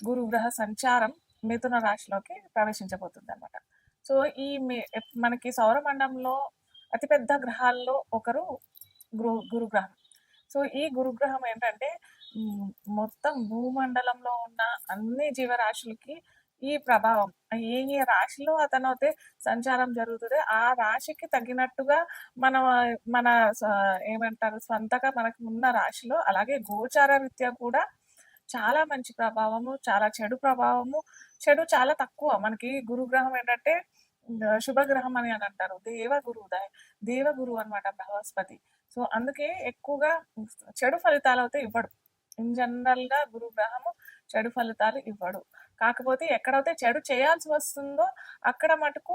గురుగ్రహ సంచారం మిథున రాశిలోకి ప్రవేశించబోతుంది అనమాట సో ఈ మనకి సౌరమండలంలో అతిపెద్ద గ్రహాల్లో ఒకరు గురు గురుగ్రహం. సో ఈ గురుగ్రహం ఏంటంటే మొత్తం భూమండలంలో ఉన్న అన్ని జీవరాశులకి ఈ ప్రభావం. ఏ ఏ రాశిలో అతను అయితే సంచారం జరుగుతుంది ఆ రాశికి తగినట్టుగా మన మన స- ఏమంటారు సొంతగా మనకు ఉన్న రాశిలో అలాగే గోచార రీత్యా కూడా చాలా మంచి ప్రభావము చాలా చెడు ప్రభావము. చెడు చాలా తక్కువ. మనకి గురుగ్రహం ఏంటంటే శుభగ్రహం అని అని అంటారు. దేవ గురువు దేవ గురువు అనమాట బృహస్పతి. సో అందుకే ఎక్కువగా చెడు ఫలితాలు అయితే ఇవ్వడు. ఇన్ జనరల్గా గురుగ్రహము చెడు ఫలితాలు ఇవ్వడు. కాకపోతే ఎక్కడైతే చెడు చేయాల్సి వస్తుందో అక్కడ మటుకు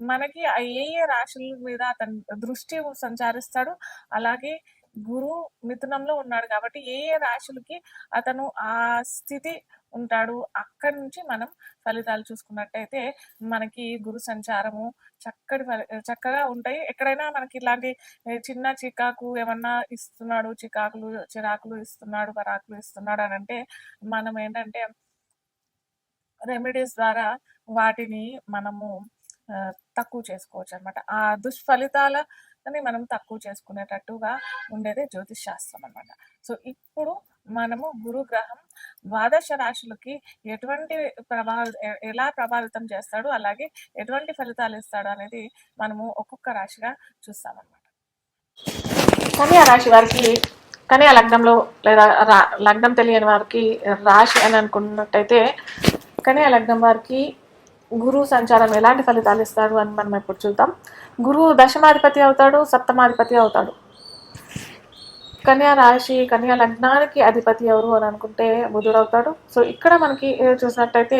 మనకి ఏ ఏ రాశుల మీద అతని దృష్టి సంచారిస్తాడు అలాగే గురు మిథునంలో ఉన్నాడు కాబట్టి ఏ ఏ రాశులకి అతను ఆ స్థితి ఉంటాడు అక్కడి నుంచి మనం ఫలితాలు చూసుకున్నట్టయితే మనకి గురు సంచారము చక్కటి ఫలి చక్కగా ఉంటాయి. ఎక్కడైనా మనకి ఇలాంటి చిన్న చికాకు ఏమన్నా ఇస్తున్నాడు చికాకులు చిరాకులు ఇస్తున్నాడు పరాకులు ఇస్తున్నాడు అని అంటే మనం ఏంటంటే రెమెడీస్ ద్వారా వాటిని మనము తక్కువ చేసుకోవచ్చు అనమాట ఆ దుష్ఫలితాలని మనం తక్కువ చేసుకునేటట్టుగా ఉండేదే జ్యోతిష్ శాస్త్రం అనమాట సో ఇప్పుడు మనము గురుగ్రహం ద్వాదశ రాశులకి ఎటువంటి ప్రభావ ఎలా ప్రభావితం చేస్తాడు అలాగే ఎటువంటి ఫలితాలు ఇస్తాడు అనేది మనము ఒక్కొక్క రాశిగా చూస్తామన్నమాట. కన్యా రాశి వారికి కన్యా లగ్నంలో లేదా రా- లగ్నం తెలియని వారికి రాశి అని అనుకున్నట్టయితే కన్యా లగ్నం వారికి గురువు సంచారం ఎలాంటి ఫలితాలు ఇస్తాడు అని మనం ఇప్పుడు చూద్దాం. గురువు దశమాధిపతి అవుతాడు సప్తమాధిపతి అవుతాడు. కన్యా రాశి కన్యా లగ్నానికి అధిపతి ఎవరు అని అనుకుంటే బుధుడు అవుతాడు. సో ఇక్కడ మనకి చూసినట్టయితే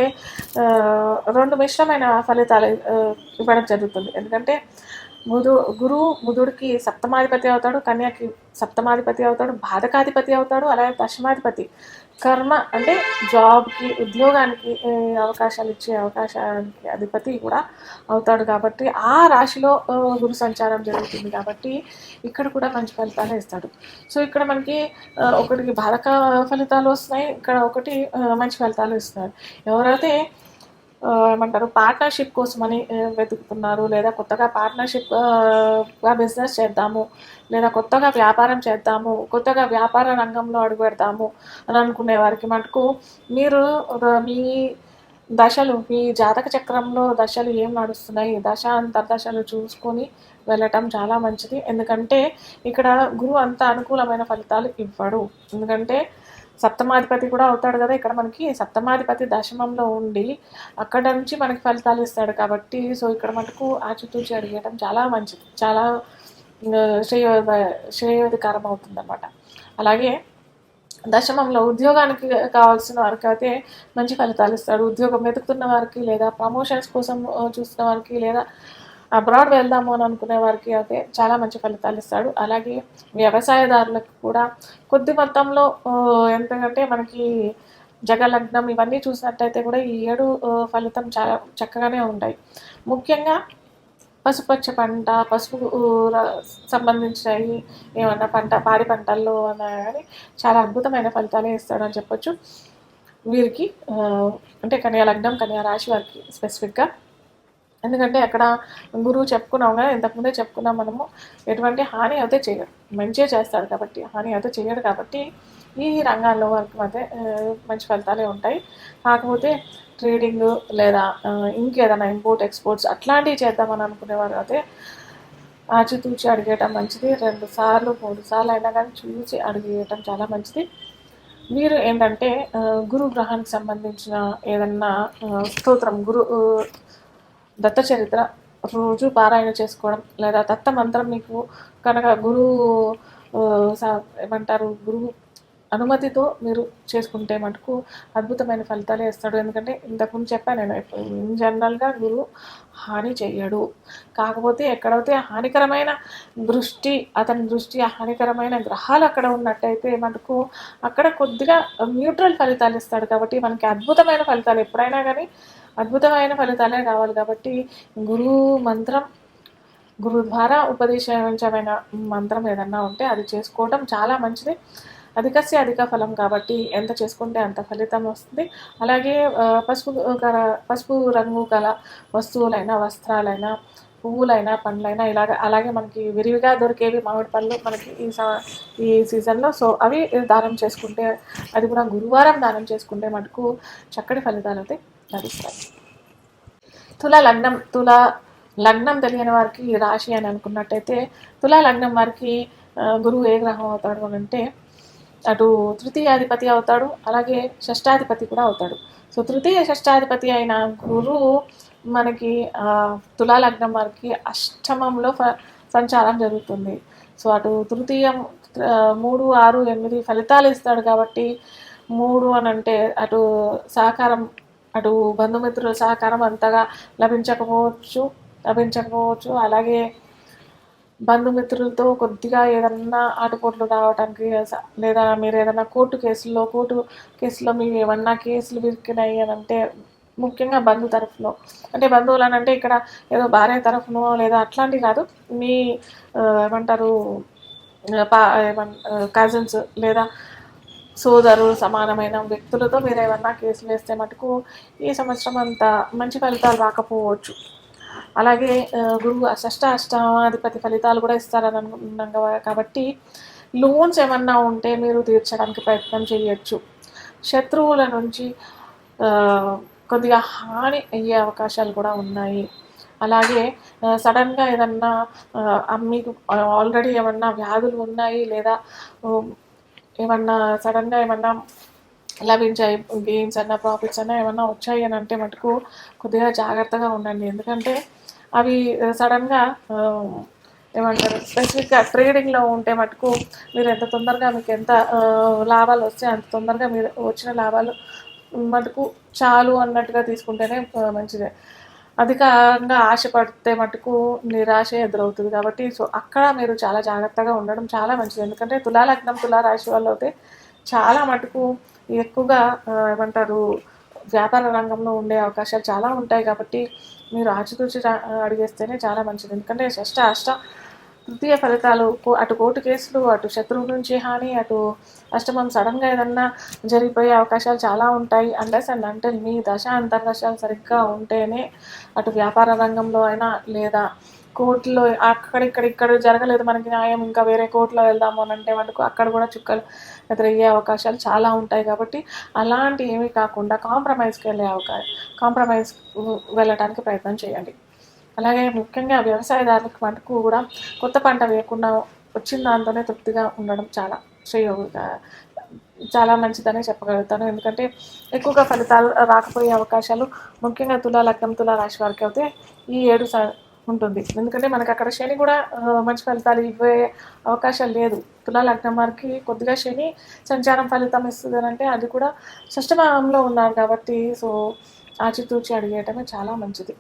రెండు మిశ్రమైన ఫలితాలు ఇవ్వడం జరుగుతుంది. ఎందుకంటే బుధు గురువు బుధుడికి సప్తమాధిపతి అవుతాడు కన్యాకి సప్తమాధిపతి అవుతాడు బాధకాధిపతి అవుతాడు అలాగే దశమాధిపతి. కర్మ అంటే జాబ్కి ఉద్యోగానికి అవకాశాలు ఇచ్చే అవకాశానికి అధిపతి కూడా అవుతాడు కాబట్టి ఆ రాశిలో గురు సంచారం జరుగుతుంది కాబట్టి ఇక్కడ కూడా మంచి ఫలితాలు ఇస్తాడు. సో ఇక్కడ మనకి ఒకటికి బాధక ఫలితాలు వస్తున్నాయి ఇక్కడ ఒకటి మంచి ఫలితాలు ఇస్తున్నాడు. ఎవరైతే ఏమంటారు పార్ట్నర్షిప్ కోసమని వెతుకుతున్నారు. లేదా కొత్తగా పార్ట్నర్షిప్గా బిజినెస్ చేద్దాము. లేదా కొత్తగా వ్యాపారం చేద్దాము. కొత్తగా వ్యాపార రంగంలో అడుగుపెడదాము అని అనుకునే వారికి మటుకు మీరు మీ దశలు మీ జాతక చక్రంలో దశలు ఏం నడుస్తున్నాయి? దశ అంతర్దశలు చూసుకొని వెళ్ళటం చాలా మంచిది. ఎందుకంటే ఇక్కడ గురువు అంత అనుకూలమైన ఫలితాలు ఇవ్వడు. ఎందుకంటే సప్తమాధిపతి కూడా అవుతాడు కదా. ఇక్కడ మనకి సప్తమాధిపతి దశమంలో ఉండి అక్కడ నుంచి మనకి ఫలితాలు ఇస్తాడు కాబట్టి సో ఇక్కడ మనకు ఆచితూచి అడిగేయడం చాలా మంచిది. చాలా శ్రేయో శ్రేయోధికారం అవుతుంది అనమాట అలాగే దశమంలో ఉద్యోగానికి కావాల్సిన వారికి అయితే మంచి ఫలితాలు ఇస్తాడు. ఉద్యోగం వెతుకుతున్న వారికి లేదా ప్రమోషన్స్ కోసం చూస్తున్న వారికి లేదా అబ్రాడ్ వెళ్దాము అని అనుకునే వారికి అయితే చాలా మంచి ఫలితాలు ఇస్తాడు. అలాగే వ్యవసాయదారులకు కూడా కొద్ది మొత్తంలో ఆ, ఎంతకంటే మనకి జగలగ్నం ఇవన్నీ చూసినట్టయితే కూడా ఈ ఏడు ఫలితం చాలా చక్కగానే ఉంటాయి. ముఖ్యంగా పసుపచ్చ పంట పసుపు సంబంధించినవి ఏమన్నా పంట పాడి పంటల్లో అన్నా కానీ చాలా అద్భుతమైన ఫలితాలే అని చెప్పొచ్చు. వీరికి అంటే కన్యా లగ్నం కన్యా రాశి వారికి స్పెసిఫిక్గా ఎందుకంటే అక్కడ గురువు చెప్పుకున్నాం కదా ఇంతకుముందే చెప్పుకున్నాం మనము ఎటువంటి హాని అయితే చేయడు. మంచిగా చేస్తాడు కాబట్టి హాని అయితే చేయడు కాబట్టి ఈ రంగాల్లో వరకు అయితే మంచి ఫలితాలే ఉంటాయి. కాకపోతే ట్రేడింగ్ లేదా ఇంకేదైనా ఇంపోర్ట్ ఎక్స్పోర్ట్స్ అట్లాంటివి చేద్దామని అనుకునేవారు అయితే ఆచితూచి అడిగేయటం మంచిది. రెండు సార్లు మూడు సార్లు అయినా కానీ చూసి అడిగేయటం చాలా మంచిది. మీరు ఏంటంటే గురు గ్రహానికి సంబంధించిన ఏదన్నా స్తోత్రం గురు దత్త చరిత్ర రోజు పారాయణ చేసుకోవడం లేదా దత్త మంత్రం మీకు కనుక గురువు సా- ఏమంటారు గురువు అనుమతితో మీరు చేసుకుంటే మటుకు అద్భుతమైన ఫలితాలే ఇస్తాడు. ఎందుకంటే ఇంతకుముందు చెప్పాను నేను ఇన్ జనరల్గా గురువు హాని చెయ్యడు. కాకపోతే ఎక్కడైతే హానికరమైన దృష్టి అతని దృష్టి హానికరమైన గ్రహాలు అక్కడ ఉన్నట్టయితే మనకు అక్కడ కొద్దిగా న్యూట్రల్ ఫలితాలు ఇస్తాడు కాబట్టి మనకి అద్భుతమైన ఫలితాలు ఎప్పుడైనా కానీ అద్భుతమైన ఫలితాలే కావాలి కాబట్టి గురువు మంత్రం గురు ద్వారా ఉపదేశించమైన మంత్రం ఏదన్నా ఉంటే అది చేసుకోవడం చాలా మంచిది. అధికస్య అధిక ఫలం కాబట్టి ఎంత చేసుకుంటే అంత ఫలితం వస్తుంది. అలాగే పసుపు గల పసుపు రంగు గల వస్తువులైనా వస్త్రాలైనా పువ్వులైనా పండ్లైనా ఇలాగ అలాగే మనకి విరివిగా దొరికేవి మామిడి పళ్ళు మనకి ఈ ఈ సీజన్లో. సో అవి దానం చేసుకుంటే అది కూడా గురువారం దానం చేసుకుంటే మటుకు చక్కటి ఫలితాలు అయితే నడుస్తాయి తుల లగ్నం తుల లగ్నం తెలియని వారికి రాశి అని అనుకున్నట్టయితే తులా లగ్నం వారికి గురువు ఏ గ్రహం అవుతాడు అని అంటే అటు తృతీయాధిపతి అవుతాడు అలాగే షష్టాధిపతి కూడా అవుతాడు. సో తృతీయ షష్టాధిపతి అయిన గురువు మనకి తులా లగ్నం వారికి అష్టమంలో సంచారం జరుగుతుంది. సో అటు తృతీయం మూడు ఆరు ఎనిమిది ఫలితాలు ఇస్తాడు కాబట్టి మూడు అని అంటే అటు సహకారం అటు బంధుమిత్రుల సహకారం అంతగా లభించకపోవచ్చు లభించకపోవచ్చు. అలాగే బంధుమిత్రులతో కొద్దిగా ఏదన్నా ఆటుపోట్లు రావడానికి లేదా మీరు ఏదైనా కోర్టు కేసుల్లో కోర్టు కేసులో మీరు ఏమన్నా కేసులు విరికినాయి అని అంటే ముఖ్యంగా బంధు తరఫులో. అంటే బంధువులు అని అంటే ఇక్కడ ఏదో భార్య తరఫునో లేదా అట్లాంటివి కాదు. మీ ఏమంటారు పా పా కజిన్స్ లేదా సోదరులు సమానమైన వ్యక్తులతో మీరు ఏమన్నా కేసులు వేస్తే మటుకు ఈ సంవత్సరం అంత మంచి ఫలితాలు రాకపోవచ్చు. అలాగే గురువు షష్ట అష్టమాధిపతి ఫలితాలు కూడా ఇస్తారని అనుకుంటున్నాం కాబట్టి లోన్స్ ఏమన్నా ఉంటే మీరు తీర్చడానికి ప్రయత్నం చేయొచ్చు. శత్రువుల నుంచి కొద్దిగా హాని అయ్యే అవకాశాలు కూడా ఉన్నాయి. అలాగే సడన్గా ఏదన్నా మీకు ఆల్రెడీ ఏమన్నా వ్యాధులు ఉన్నాయి లేదా ఏమన్నా సడన్గా ఏమన్నా లభించాయి గెయిన్స్ అన్న ప్రాఫిట్స్ అన్న ఏమన్నా వచ్చాయి అని అంటే మటుకు కొద్దిగా జాగ్రత్తగా ఉండండి. ఎందుకంటే అవి సడన్గా ఏమంటారు స్పెసిఫిక్గా ట్రేడింగ్లో ఉంటే మటుకు మీరు ఎంత తొందరగా మీకు ఎంత లాభాలు వస్తే అంత తొందరగా మీరు వచ్చిన లాభాలు మటుకు చాలు అన్నట్టుగా తీసుకుంటేనే మంచిదే. అధికంగా ఆశపడితే మటుకు నిరాశ ఎదురవుతుంది కాబట్టి సో అక్కడ మీరు చాలా జాగ్రత్తగా ఉండడం చాలా మంచిది. ఎందుకంటే తులాలగ్నం తులారాశి తులా వాళ్ళు అయితే చాలా మటుకు ఎక్కువగా ఏమంటారు వ్యాపార రంగంలో ఉండే అవకాశాలు చాలా ఉంటాయి కాబట్టి మీరు ఆచితూచి అడిగేస్తేనే చాలా మంచిది. ఎందుకంటే షష్ట అష్ట తృతీయ ఫలితాలు కో- అటు కోర్టు కేసులు అటు శత్రువు నుంచి హాని అటు అష్టమం సడన్గా ఏదన్నా జరిగిపోయే అవకాశాలు చాలా ఉంటాయి. అండర్స్ అండ్ అంటే మీ దశ అంతర్దశాలు సరిగ్గా ఉంటేనే అటు వ్యాపార రంగంలో అయినా లేదా కోర్టులో అక్కడిక్కడ ఇక్కడ జరగలేదు మనకి న్యాయం ఇంకా వేరే కోర్టులో వెళ్దాము అని అంటే మనకు అక్కడ కూడా చుక్కలు ఎదురయ్యే అవకాశాలు చాలా ఉంటాయి కాబట్టి అలాంటి ఏమీ కాకుండా కాంప్రమైజ్కి వెళ్ళే అవకాశం కాంప్రమైజ్ వెళ్ళడానికి ప్రయత్నం చేయండి. అలాగే ముఖ్యంగా వ్యవసాయదారులకు మటుకు కూడా కొత్త పంట వేయకుండా వచ్చిన దాంతోనే తృప్తిగా ఉండడం చాలా శ్రేయోగా చాలా మంచిదనే చెప్పగలుగుతాను. ఎందుకంటే ఎక్కువగా ఫలితాలు రాకపోయే అవకాశాలు ముఖ్యంగా తులా లగ్నం తులా రాశి వారికి అయితే ఈ ఏడు స ఉంటుంది. ఎందుకంటే మనకు అక్కడ శని కూడా మంచి ఫలితాలు ఇవ్వే అవకాశం లేదు. తులా లగ్నం వారికి కొద్దిగా శని సంచారం ఫలితం ఇస్తుంది అని అంటే అది కూడా షష్టమంలో ఉన్నారు కాబట్టి సో ఆచితూచి అడిగేయటమే చాలా మంచిది.